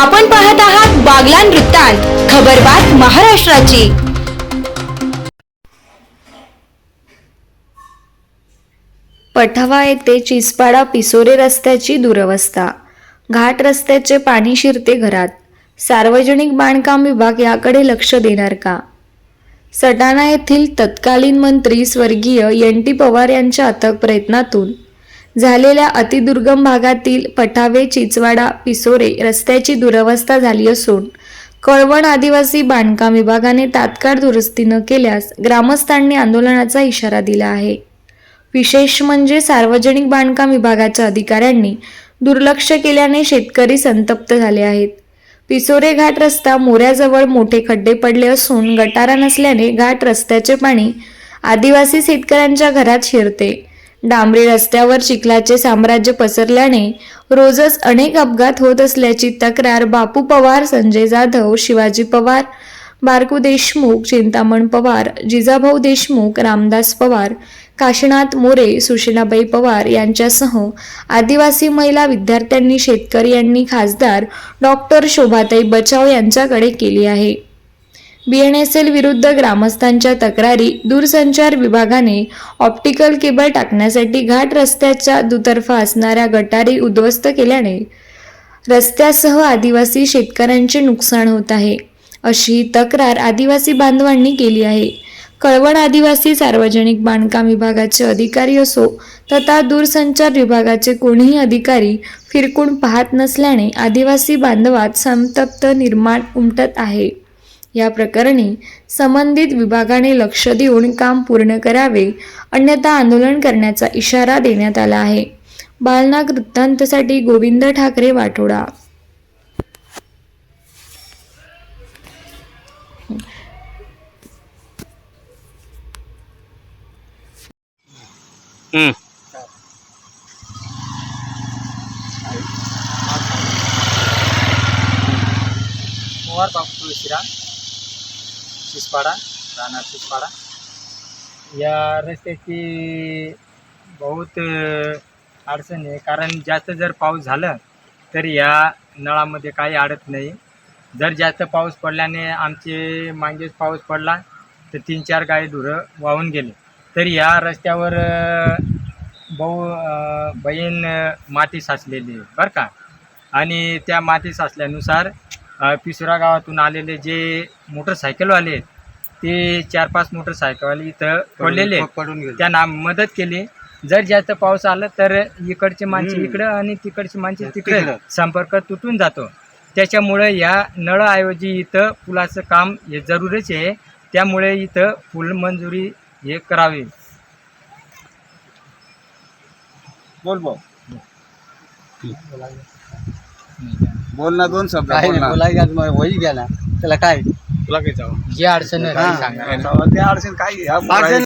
आपण पाहत आहात बागलान वृत्तांत खबरबात महाराष्ट्राची. पठावा येथे चिसपाडा पिसोरे रस्त्याची दुरवस्था. घाट रस्त्याचे पाणी शिरते घरात. सार्वजनिक बांधकाम विभाग याकडे लक्ष देणार का? सटाणा येथील तत्कालीन मंत्री स्वर्गीय एन टी पवार यांच्या अथक प्रयत्नातून झालेल्या अतिदुर्गम भागातील पठावे चिचवाडा पिसोरे रस्त्याची दुरवस्था झाली असून कळवण आदिवासी बांधकाम विभागाने तात्काळ दुरुस्ती न केल्यास ग्रामस्थांनी आंदोलनाचा इशारा दिला आहे. विशेष म्हणजे सार्वजनिक बांधकाम विभागाच्या अधिकाऱ्यांनी दुर्लक्ष केल्याने शेतकरी संतप्त झाले आहेत. पिसोरे घाट रस्ता मोऱ्याजवळ मोठे खड्डे पडले असून गटारा नसल्याने घाट रस्त्याचे पाणी आदिवासी शेतकऱ्यांच्या घरात शिरते. डांबरी रस्त्यावर चिखलाचे साम्राज्य पसरल्याने रोजच अनेक अपघात होत असल्याची तक्रार बापू पवार संजय जाधव शिवाजी पवार बारकू देशमुख चिंतामण पवार जिजाभाऊ देशमुख रामदास पवार काशीनाथ मोरे सुशीलाबाई पवार यांच्यासह आदिवासी महिला विद्यार्थ्यांनी शेतकरी यांनी खासदार डॉक्टर शोभाताई बचाव यांच्याकडे केली आहे. बीएनएसएल विरुद्ध ग्रामस्थांच्या तक्रारी दूरसंचार विभागाने ऑप्टिकल केबल टाकण्यासाठी घाट रस्त्याच्या दुतर्फा असणाऱ्या गटारी उद्ध्वस्त केल्याने रस्त्यासह आदिवासी शेतकऱ्यांचे नुकसान होत आहे. अशी तक्रार आदिवासी बांधवांनी केली आहे. कळवण आदिवासी सार्वजनिक बांधकाम विभागाचे अधिकारी असो तथा दूरसंचार विभागाचे कोणीही अधिकारी फिरकून पाहत नसल्याने आदिवासी बांधवात संतप्त निर्माण उमटत आहे. या प्रकरणी संबंधित विभागाने लक्ष देऊन काम पूर्ण करावे अन्यथा आंदोलन करण्याचा इशारा देण्यात आला आहे. बालनाग वृत्तांतसाठी गोविंद ठाकरे वाठोडा हम्म. कुंवार बापू तुळशीराम. चिसपाडा राहणार चिसपाडा. या रस्त्याची बहुत अडचण आहे. कारण जास्त जर पाऊस झालं तर या नळामध्ये काही अडत नाही. जर जास्त पाऊस पडल्याने आमचे मागेच पाऊस पडला तर तीन चार गाय धुरं वाहून गेले. तर या रस्त्यावर बहु बहीण माती साचलेली आहे. बरं का? आणि त्या माती साचल्यानुसार पिसुरा गावातून आलेले जे मोटरसायकलवाले आहेत ते चार पाच मोटरसायकलवाले इथं पडलेले. पडून गेले. त्यांना मदत केली. जर जास्त पाऊस आला तर इकडचे माणसे इकडं आणि तिकडची माणसे तिकडे. संपर्क तुटून जातो. त्याच्यामुळे या नळाऐवजी इथं पुलाचं काम हे जरूरच आहे. त्यामुळे इथं फुल मंजुरी हे करावी. बोल भाऊ. बोल ना दोन शब्द काही बोल ना. बोलायचं मग वही घ्या ना त्याला काय? तुला काही जावं जे अडचण आहे ते सांगा. अडचण काय अडचण